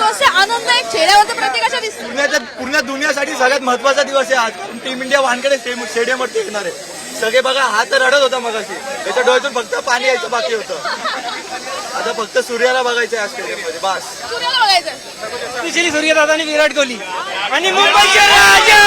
दिवस आहे आनंद आहे चेहऱ्यावर तर प्रत्येकाच्या दिसतो पुण्याच्या पूर्ण दुनियासाठी सगळ्यात महत्त्वाचा दिवस आहे आज. कारण टीम इंडिया वानकडे स्टेडियमवरती येणार आहे. सगळे बघा हा तर रडत होता मगाशी. त्याच्या डोळ्यातून फक्त पाणी यायचं बाकी होतं. आता फक्त सूर्याला बघायचं आहे आज स्टेडियममध्ये बस. सूर्याला बघायचं स्पेशली सूर्यदादा आणि विराट कोहली. आणि मुंबईचे राजा!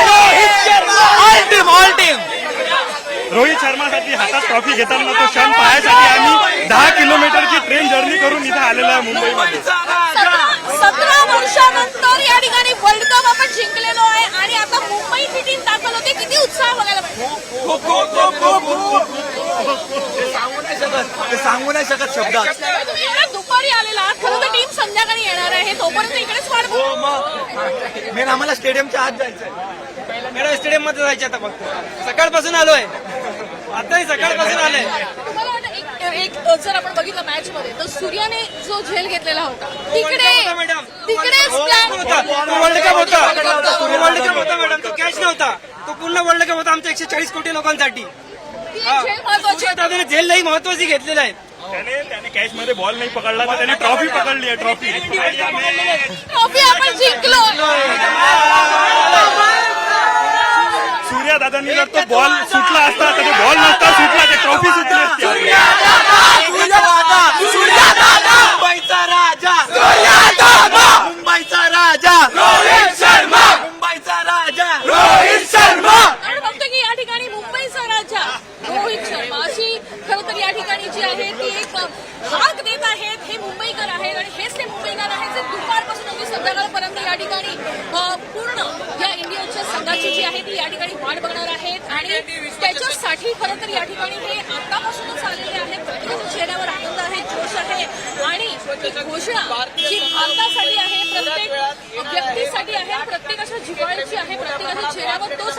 Rohit Sharma! All team all team Rohit शर्मासाठी हातात ट्रॉफी घेताना तो क्षण पाहायसाठी आम्ही दहा किलोमीटरची ट्रेन जर्नी करून इथं आलेलो आहे मुंबईमध्ये सतरा वर्षानंतर या ठिकाणी वर्ल्ड कप आपण जिंकलेलो आहे आणि आता मुंबई ही टीम दाखल होते किती उत्साह बघायला पाहिजे ते सांगू नाही शकत ते सांगू नाही शकत शब्दात तुम्ही एवढ्या दुपारी आलेला आहात. खरं तर टीम संध्याकाळी येणार आहे. तोपर्यंत इकडेच वाट बघ- हो मग. मेन आम्हाला स्टेडियमच्या आत जायचंय. मॅडम स्टेडियममध्ये जायचे आता फक्त. सकाळपासून आलोय. आताही सकाळपासून आलोय. तुम्हाला वाटतं एक एक जर आपण बघितलं मॅच मध्ये तर सूर्याने जो झेल घेतलेला होता तिकडे होता, मॅडम तिकडेच प्लॅन होता तो वर्ल्ड कप होता तो वर्ल्ड कप होता मॅडम तो कॅच नव्हता तो पूर्ण वर्ल्ड कप होता आमच्या एकशे चाळीस कोटी लोकांसाठी. झेल. दादाने झेललाही महत्वाची घेतलेलं आहे. त्याने त्याने कॅच मध्ये बॉल नाही पकडला तर त्याने ट्रॉफी पकडली. आहे ट्रॉफी. ट्रॉफी आपण जिंकलो सूर्या दादांनी जर तो बॉल सुटला असता तर तो बॉल नसता सुटला ते ट्रॉफी सुटली असती मुंबईचा राजा मुंबईचा राजा रोहित शर्मा मुंबईचा राजा रोहित शर्मा आपण बघतो की या ठिकाणी मुंबईचा राजा रोहित शर्मा अशी खरं तर या ठिकाणी जी आहे ती एक हाक देत आहेत. हे मुंबईकर आहेत आणि हेच ते मुंबईकर आहेत जे दुपारपासून अगदी संध्याकाळपर्यंत या ठिकाणी पूर्ण या इंडियाच्या संघाची जी आहे ती या ठिकाणी वाट बघणार आहेत. आणि त्याच्यासाठी खरं तर या ठिकाणी हे आतापासूनच आलेले आहेत. प्रत्येकाच्या चेहऱ्यावर आनंद आहे जोश आहे. आणि घोषणा जी भारतासाठी आहे प्रत्येक व्यक्तीसाठी आहे प्रत्येकाच्या जिव्हाळ्याची आहे प्रत्येकाच्या चेहऱ्यावर तोच